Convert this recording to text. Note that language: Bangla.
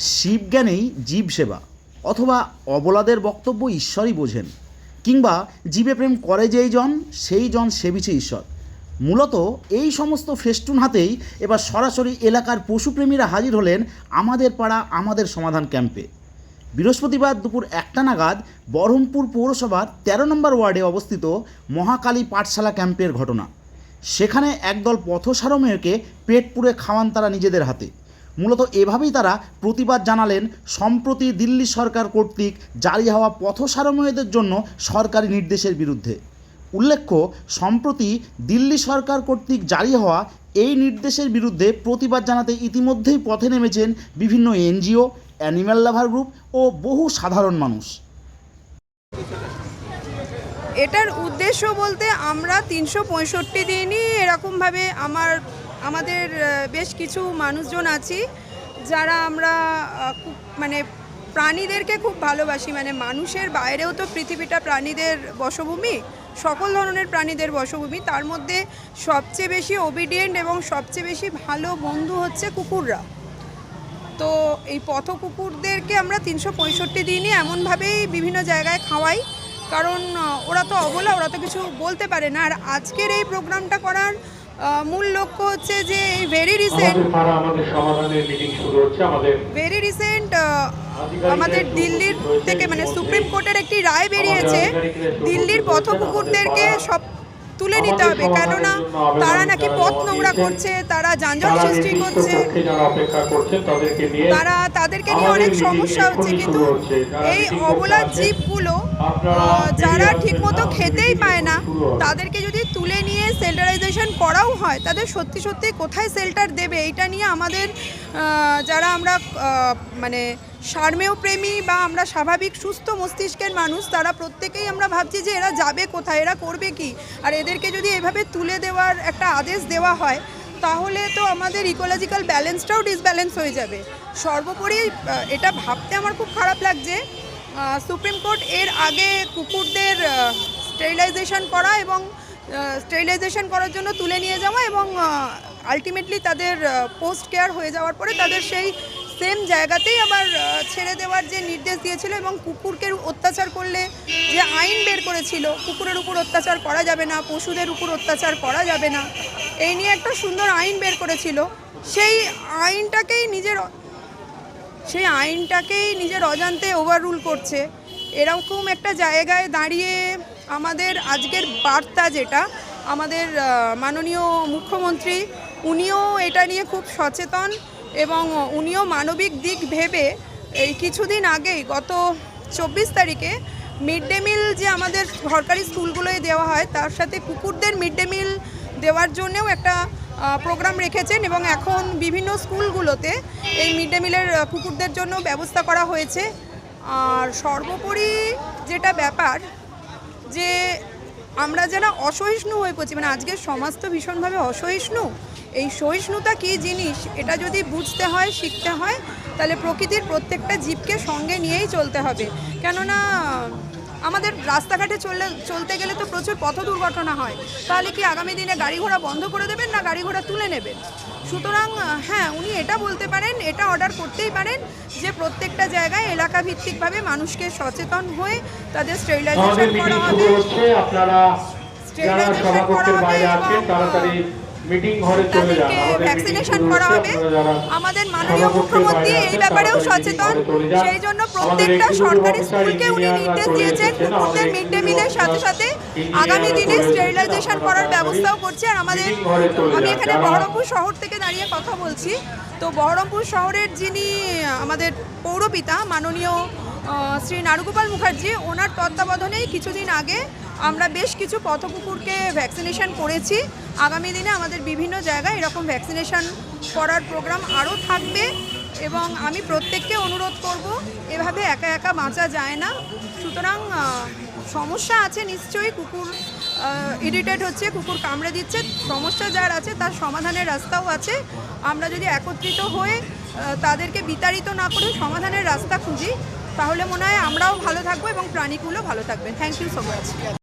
শিবজ্ঞানেই জীব সেবা, অথবা অবলাদের বক্তব্য ঈশ্বরই বোঝেন, কিংবা জীবে প্রেম করে যেই জন, সেই জন সেবিছে ঈশ্বর। মূলত এই সমস্ত ফেস্টুন হাতেই এবার সরাসরি এলাকার পশুপ্রেমীরা হাজির হলেন আমাদের পাড়া, আমাদের সমাধান ক্যাম্পে। বৃহস্পতিবার দুপুর একটা নাগাদ বহরমপুর পৌরসভার তেরো নম্বর ওয়ার্ডে অবস্থিত মহাকালী পাঠশালা ক্যাম্পের ঘটনা। সেখানে একদল পথসারমেয়কে পেট পুড়ে খাওয়ান তারা নিজেদের হাতে। মূলত এভাবেই তারা প্রতিবাদ জানালেন সম্প্রতি দিল্লি সরকার কর্তৃক জারি হওয়া পথসারমেয়দের জন্য সরকারি নির্দেশের বিরুদ্ধে। উল্লেখ্য, সম্প্রতি দিল্লি সরকার কর্তৃক জারি হওয়া এই নির্দেশের বিরুদ্ধে প্রতিবাদ জানাতে ইতিমধ্যেই পথে নেমেছেন বিভিন্ন এনজিও, অ্যানিম্যাল লাভার গ্রুপ ও বহু সাধারণ মানুষ। এটার উদ্দেশ্য বলতে আমরা তিনশো পঁয়ষট্টি দিনই এরকমভাবে আমার আমাদের বেশ কিছু মানুষজন আছি যারা আমরা মানে প্রাণীদেরকে খুব ভালোবাসি। মানে মানুষের বাইরেও তো পৃথিবীটা প্রাণীদের বসভূমি সকল ধরনের প্রাণীদের বসভূমি তার মধ্যে সবচেয়ে বেশি ওবিডিয়েন্ট এবং সবচেয়ে বেশি ভালো বন্ধু হচ্ছে কুকুররা। তো এই পথ কুকুরদেরকে আমরা তিনশো পঁয়ষট্টি দিনই এমনভাবেই বিভিন্ন জায়গায় খাওয়াই। কারণ ওরা তো অবলা, ওরা তো কিছু বলতে পারে না। আর আজকের এই প্রোগ্রামটা করার মূল লক্ষ্য হচ্ছে যে ভেরি রিসেন্ট ভেরি রিসেন্ট আমাদের দিল্লির থেকে মানে সুপ্রিম কোর্টের একটি রায় বেরিয়েছে। দিল্লির পথ কুকুরদেরকে সব তুলে নিতে হবে। কেননা তারা নাকি পথ নোংরা করছে তারা যানজট সৃষ্টি করছে। তারা তাদেরকে নিয়ে অনেক সমস্যা হচ্ছে কিন্তু এই অবলা জীবগুলো যারা ঠিকমতো খেতেই পায় না তাদেরকে যদি তুলে নিয়ে সেল্টারাইজেশন করাও হয় তাদের সত্যি সত্যি কোথায় সেল্টার দেবে এটা নিয়ে আমাদের যারা আমরা মানে সার্মেয় প্রেমী বা আমরা স্বাভাবিক সুস্থ মস্তিষ্কের মানুষ, তারা প্রত্যেকেই আমরা ভাবছি যে এরা যাবে কোথায়, এরা করবে কি? আর এদেরকে যদি এভাবে তুলে দেওয়ার একটা আদেশ দেওয়া হয়, তাহলে তো আমাদের ইকোলজিক্যাল ব্যালেন্সটাও ডিসব্যালেন্স হয়ে যাবে। সর্বোপরি এটা ভাবতে আমার খুব খারাপ লাগছে সুপ্রিম কোর্ট এর আগে কুকুরদের স্টেরিলাইজেশন করা এবং স্টেরিলাইজেশন করার জন্য তুলে নিয়ে যাওয়া এবং আলটিমেটলি তাদের পোস্ট কেয়ার হয়ে যাওয়ার পরে তাদের সেই সেম জায়গাতেই আবার ছেড়ে দেওয়ার যে নির্দেশ দিয়েছিল এবং কুকুরকে অত্যাচার করলে যে আইন বের করেছিল, কুকুরের উপর অত্যাচার করা যাবে না, পশুদের উপর অত্যাচার করা যাবে না, এই নিয়ে একটা সুন্দর আইন বের করেছিল। সেই আইনটাকেই নিজের, সেই আইনটাকেই নিজের অজান্তে ওভাররুল করছে। এরকম একটা জায়গায় দাঁড়িয়ে আমাদের আজকের বার্তা যেটা, আমাদের মাননীয় মুখ্যমন্ত্রী, উনিও এটা নিয়ে খুব সচেতন। এবং উনিও মানবিক দিক ভেবে এই কিছুদিন আগেই গত চব্বিশ তারিখে মিড ডে মিল যে আমাদের সরকারি স্কুলগুলোয় দেওয়া হয়, তার সাথে কুকুরদের মিড ডে মিল দেওয়ার জন্যও একটা প্রোগ্রাম রেখেছেন এবং এখন বিভিন্ন স্কুলগুলোতে এই মিড ডে মিলের কুকুরদের জন্য ব্যবস্থা করা হয়েছে। আর সর্বোপরি যেটা ব্যাপার যে আমরা যারা অসহিষ্ণু হয়ে পড়ছি। মানে আজকের সমাজ তো ভীষণভাবে অসহিষ্ণু। এই সহিষ্ণুতা কী জিনিস? এটা যদি বুঝতে হয়, শিখতে হয়, তাহলে প্রকৃতির প্রত্যেকটা জীবকে সঙ্গে নিয়েই চলতে হবে। কেননা আমাদের রাস্তাঘাটে চললে চলতে গেলে তো প্রচুর পথ দুর্ঘটনা হয়। তাহলে কি আগামী দিনে গাড়ি ঘোড়া বন্ধ করে দেবেন না গাড়ি ঘোড়া তুলে নেবেন? সুতরাং হ্যাঁ উনি এটা বলতে পারেন এটা অর্ডার করতেই পারেন যে প্রত্যেকটা জায়গায় এলাকা ভিত্তিকভাবে মানুষকে সচেতন হয়ে তাদের স্টেরিলাইজেশন করা হবে। যারা করা হবে এবং, তাদেরকে ভ্যাকসিনেশন করা হবে। আমাদের মাননীয় মুখ্যমন্ত্রী এই ব্যাপারেও সচেতন। সেই জন্য প্রত্যেকটা সরকারি স্কুলকে উনি নির্দেশ দিয়েছেন। কুকুরদের মিড ডে মিলের সাথে সাথে আগামী দিনে স্টেরিলাইজেশন করার ব্যবস্থাও করছে। আর আমাদের আমি এখানে বহরমপুর শহর থেকে দাঁড়িয়ে কথা বলছি। তো বহরমপুর শহরের যিনি আমাদের পৌরপিতা মাননীয় শ্রী নারুগোপাল মুখার্জি ওনার তত্ত্বাবধানেই কিছুদিন আগে আমরা বেশ কিছু পথকুকুরকে ভ্যাকসিনেশন করেছি। আগামী দিনে আমাদের বিভিন্ন জায়গায় এরকম ভ্যাকসিনেশন করার প্রোগ্রাম আরও থাকবে এবং আমি প্রত্যেককে অনুরোধ করব, এভাবে একা একা বাঁচা যায় না। সুতরাং সমস্যা আছে নিশ্চয়ই, কুকুর ইরিটেট হচ্ছে, কুকুর কামড়ে দিচ্ছে, সমস্যা যার আছে তার সমাধানের রাস্তাও আছে। আমরা যদি একত্রিত হয়ে তাদেরকে বিতাড়িত না করে সমাধানের রাস্তা খুঁজি, তাহলে মনে হয় আমরাও ভালো থাকব এবং প্রাণীগুলো ভালো থাকবে থ্যাংক ইউ সো মাচ